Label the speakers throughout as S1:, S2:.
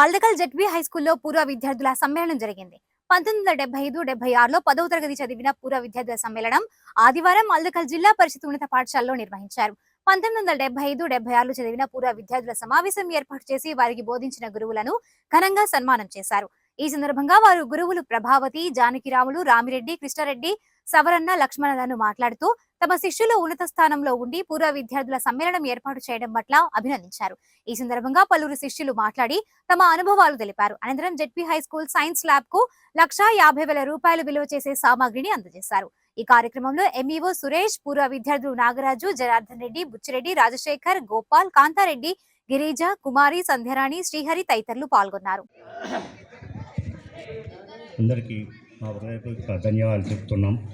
S1: Maldakal ZB high స్కూల్లో పూర్వ విద్యార్థుల సమ్మేళనం జరిగింది. పంతొమ్మిది వందల డెబ్బై ఐదు డెబ్బై ఆరులో పదవ తరగతి చదివిన పూర్వ విద్యార్థుల సమ్మేళనం ఆదివారం మల్దకల్ జిల్లా పరిషత్ ఉన్నత పాఠశాలలో నిర్వహించారు. పంతొమ్మిది వందల డెబ్బై ఐదు డెబ్బై ఆరులో చదివిన పూర్వ విద్యార్థుల సమావేశం ఏర్పాటు చేసి వారికి బోధించిన గురువులను ఘనంగా సన్మానం చేశారు. ఈ సందర్భంగా వారు గురువులు ప్రభావతి జానకిరాములు రామిరెడ్డి కృష్ణారెడ్డి సవరన్న లక్ష్మణలను మాట్లాడుతూ తమ శిష్యులు ఉన్నత స్థానంలో ఉండి పూర్వ విద్యార్థుల సమ్మేళనం ఏర్పాటు చేయడం పట్ల అభినందించారు. ఈ సందర్భంగా పలువురు శిష్యులు మాట్లాడి తమ అనుభవాలు తెలిపారు. అనంతరం జెడ్పీ హై స్కూల్ సైన్స్ ల్యాబ్కు లక్షా యాభై వేల రూపాయలు విలువ చేసే సామాగ్రిని అందజేశారు. ఈ కార్యక్రమంలో ఎంఈఓ సురేష్ పూర్వ విద్యార్థులు నాగరాజు జనార్దన్ రెడ్డి బుచ్చిరెడ్డి రాజశేఖర్ గోపాల్ కాంతారెడ్డి గిరిజ కుమారి సంధ్యరాణి శ్రీహరి తదితరులు పాల్గొన్నారు.
S2: అందరికీ మా హృదయపూర్వక ధన్యవాదాలు చెప్తున్నాం.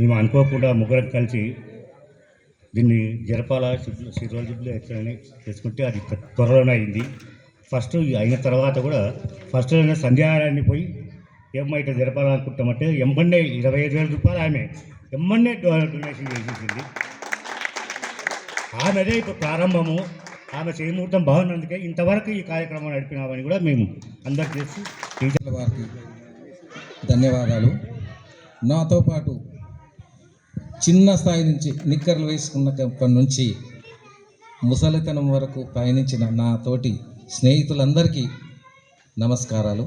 S2: మేము అనుకోకుండా ముగ్గురం కలిసి దీన్ని జరపాల సిరోల్ జిబ్లో ఎట్లని చేసుకుంటే అది త్వ- త్వరలోనే అయింది. ఫస్ట్ అయిన తర్వాత కూడా ఫస్ట్ సంధ్యారాన్ని పోయి ఏమైతే జరపాలనుకుంటామంటే ఎంబన్నే ఇరవై ఐదు వేల రూపాయలు ఆమె ఎంబన్నే డొనేషన్ చేసేసింది. ఆమెదే ఇప్పుడు ప్రారంభము. ఆమె చేయముహూర్తం బాగున్నందుకే ఇంతవరకు ఈ కార్యక్రమం నడిపినామని కూడా మేము అందరు చేసి టీచర్ల
S3: వారికి ధన్యవాదాలు. నాతో పాటు చిన్న స్థాయి నుంచి నిక్కర్లు వేసుకున్నప్పటి నుంచి ముసలితనం వరకు పయనించిన నా తోటి స్నేహితులందరికీ నమస్కారాలు.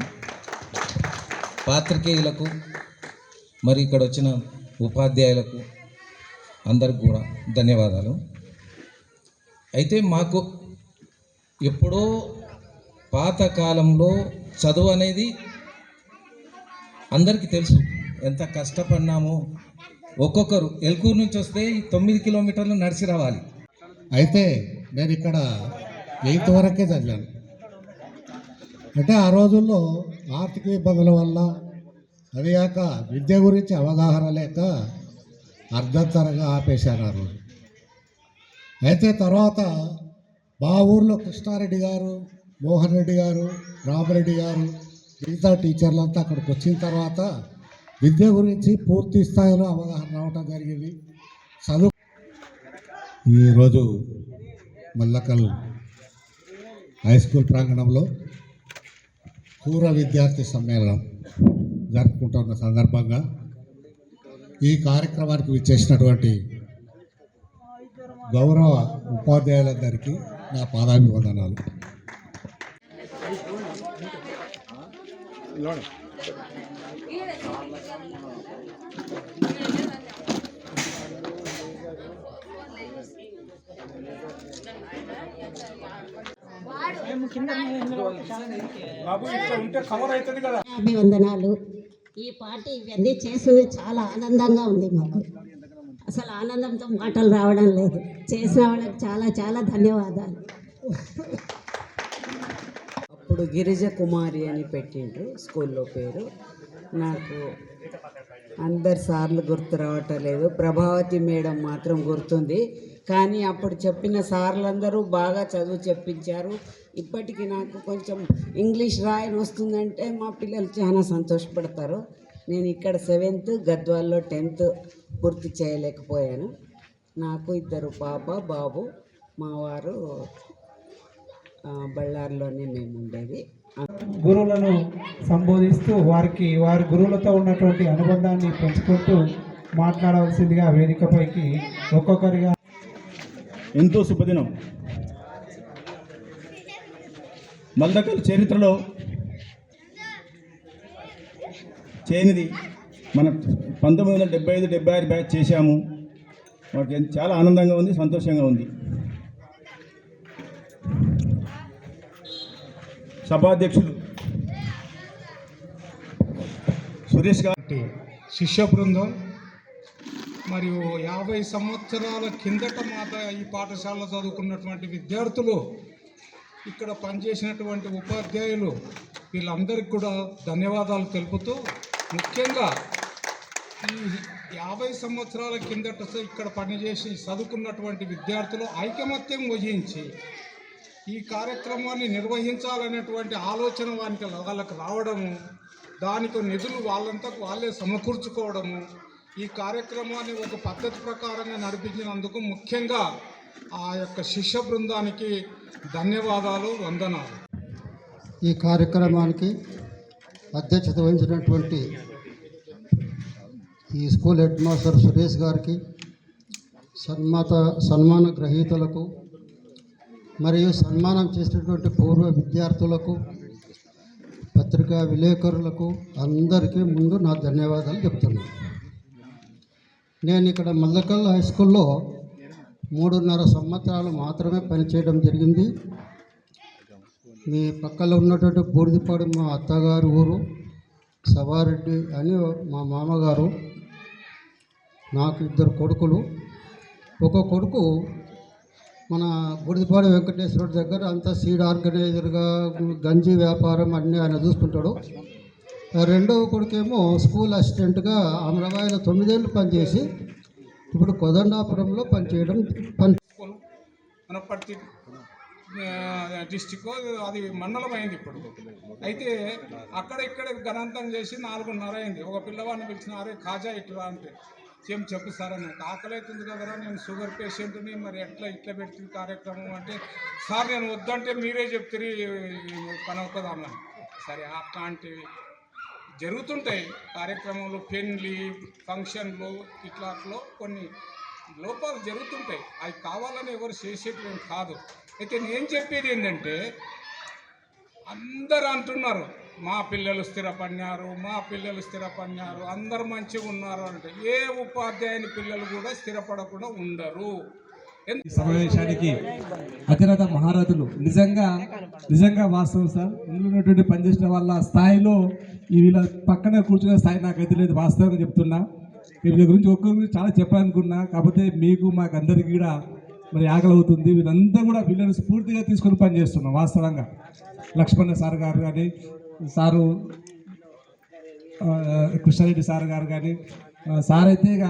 S3: పాత్రికేయులకు మరి ఇక్కడ వచ్చిన ఉపాధ్యాయులకు అందరికి కూడా ధన్యవాదాలు. అయితే మాకు ఎప్పుడో పాతకాలంలో చదువు అనేది అందరికీ తెలుసు ఎంత కష్టపడినామో. ఒక్కొక్కరు ఎల్కూరు నుంచి వస్తే తొమ్మిది కిలోమీటర్లు నడిచి రావాలి.
S4: అయితే నేను ఇక్కడ ఎయిత్ వరకే చదివాను. అంటే ఆ రోజుల్లో ఆర్థిక ఇబ్బందుల వల్ల అది కాక విద్య గురించి అవగాహన లేక అర్ధంతరంగా ఆపేశారు ఆ రోజు. అయితే తర్వాత మా ఊర్లో కృష్ణారెడ్డి గారు మోహన్ రెడ్డి గారు రామరెడ్డి గారు మిగతా టీచర్లంతా అక్కడికి వచ్చిన తర్వాత విద్య గురించి పూర్తి స్థాయిలో అవగాహన రావటం జరిగింది. చదువు ఈరోజు మల్లకల్ హై స్కూల్ ప్రాంగణంలో పూర్వ విద్యార్థి సమ్మేళనం జరుపుకుంటున్న సందర్భంగా ఈ కార్యక్రమానికి విచ్చేసినటువంటి గౌరవ ఉపాధ్యాయులందరికీ నా పాదాభివందనాలు.
S5: అభివందనాలు ఈ పార్టీ ఇవన్నీ చేసింది చాలా ఆనందంగా ఉంది మాకు. అసలు ఆనందంతో మాటలు రావడం లేదు. చేసిన వాళ్ళకి చాలా చాలా ధన్యవాదాలు.
S6: అప్పుడు గిరిజ కుమారి అని పెట్టిండ్రు స్కూల్లో పేరు. నాకు అందరు సార్లు గుర్తు రావటం లేదు. ప్రభావతి మేడం మాత్రం గుర్తుంది. కానీ అప్పుడు చెప్పిన సార్లందరూ బాగా చదువు చెప్పించారు. ఇప్పటికీ నాకు కొంచెం ఇంగ్లీష్ రాయని వస్తుందంటే మా పిల్లలు చాలా సంతోషపడతారు. నేను ఇక్కడ సెవెంత్ గద్వాల్లో టెన్త్ పూర్తి చేయలేకపోయాను. నాకు ఇద్దరు పాప బాబు మా వారు బళ్ళారిలోనే మేము ఉండేది
S7: గురువులను సంబోధిస్తూ వారికి వారి గురువులతో ఉన్నటువంటి అనుబంధాన్ని పెంచుకుంటూ మాట్లాడవలసిందిగా వేదికపైకి ఒక్కొక్కరిగా
S2: ఎంతో శుభదినం. మల్దకల్ చరిత్రలో చేయనిది మన పంతొమ్మిది వందల డెబ్బై ఐదు డెబ్బై ఆరు బ్యాచ్ చేశాము. మాకు ఎంత- చాలా ఆనందంగా ఉంది సంతోషంగా ఉంది. సభాధ్యక్షులు సురేష్ గారి.
S8: శిష్య బృందం మరియు యాభై సంవత్సరాల కిందట మాత ఈ పాఠశాలలో చదువుకున్నటువంటి విద్యార్థులు ఇక్కడ పనిచేసినటువంటి ఉపాధ్యాయులు వీళ్ళందరికీ కూడా ధన్యవాదాలు తెలుపుతూ ముఖ్యంగా ఈ యాభై సంవత్సరాల కిందట ఇక్కడ పనిచేసి చదువుకున్నటువంటి విద్యార్థులు ఐకమత్యం వహించి ఈ కార్యక్రమాన్ని నిర్వహించాలనేటువంటి ఆలోచన వానికి వాళ్ళకి రావడము దానికి నిధులు వాళ్ళంతకు వాళ్ళే సమకూర్చుకోవడము ఈ కార్యక్రమాన్ని ఒక పద్ధతి ప్రకారంగా నడిపించినందుకు ముఖ్యంగా ఆ యొక్క శిష్య బృందానికి ధన్యవాదాలు వందనాలు.
S4: ఈ కార్యక్రమానికి అధ్యక్షత వహించినటువంటి ఈ స్కూల్ హెడ్ మాస్టర్ సురేష్ గారికి సన్మాత సన్మాన గ్రహీతలకు మరియు సన్మానం చేసినటువంటి పూర్వ విద్యార్థులకు పత్రికా విలేకరులకు అందరికీ ముందు నా ధన్యవాదాలు చెప్తున్నాను నేను ఇక్కడ మల్లకల్ హై స్కూల్లో మూడున్నర సంవత్సరాలు మాత్రమే పనిచేయడం జరిగింది. మీ పక్కలో ఉన్నటువంటి బూడిదిపాడు మా అత్తగారు ఊరు సవారెడ్డి అని మా మామగారు నాకు ఇద్దరు కొడుకులు. ఒక కొడుకు మన గుడిపాడు వెంకటేశ్వరుడు దగ్గర అంతా సీడ్ ఆర్గనైజర్గా గంజి వ్యాపారం అన్నీ ఆయన చూసుకుంటాడు. రెండవ కొడుకేమో స్కూల్ అసిస్టెంట్గా అమరవాయిలో తొమ్మిదేళ్ళు పనిచేసి ఇప్పుడు కొదండాపురంలో పనిచేయడం పని
S8: స్కూల్ అనపర్తి డిస్టిక్ అది మండలం అయింది ఇప్పుడు. అయితే అక్కడ ఇక్కడ గణాంతం చేసి నాలుగున్నర అయింది. ఒక పిల్లవాడిని పిలిచిన అరే కాజా ఇట్లా అంటే. ఏం చెప్పు ఆకలి అవుతుంది కదరా నేను షుగర్ పేషెంట్ని మరి ఎట్లా ఇట్లా పెడుతుంది కార్యక్రమం అంటే సార్ నేను వద్దంటే మీరే చెప్తారు పని అవుతుందామని సరే అట్లాంటివి జరుగుతుంటాయి కార్యక్రమంలో పెళ్ళి ఫంక్షన్లు ఇట్లాట్లో కొన్ని లోపాలు జరుగుతుంటాయి. అవి కావాలని ఎవరు చేసేటివి కాదు. అయితే నేను చెప్పేది ఏంటంటే అందరు అంటున్నారు మా పిల్లలు స్థిరపడినారు మా పిల్లలు స్థిరపడినారు అందరు మంచిగా ఉన్నారు అంటే ఏ ఉపాధ్యాయుని పిల్లలు కూడా స్థిరపడకుండా ఉండరు.
S7: సమావేశానికి అతిరథ మహారథులు నిజంగా నిజంగా వాస్తవం సార్. ఇందులో ఉన్నటువంటి పనిచేసిన వాళ్ళ స్థాయిలో వీళ్ళ పక్కన కూర్చునే స్థాయి నాకైతే లేదు వాస్తవంగా చెప్తున్నా. వీళ్ళ గురించి ఒక్కరి గురించి చాలా చెప్పాలనుకున్నా కాకపోతే మీకు మాకు అందరికీ కూడా మరి ఆకలి అవుతుంది వీళ్ళంతా కూడా వీళ్ళని స్ఫూర్తిగా తీసుకొని పనిచేస్తున్నాం వాస్తవంగా. లక్ష్మణ సార్ గారు కానీ సారు కృష్ణారెడ్డి సార్ గారు కానీ సార్ అయితే ఇక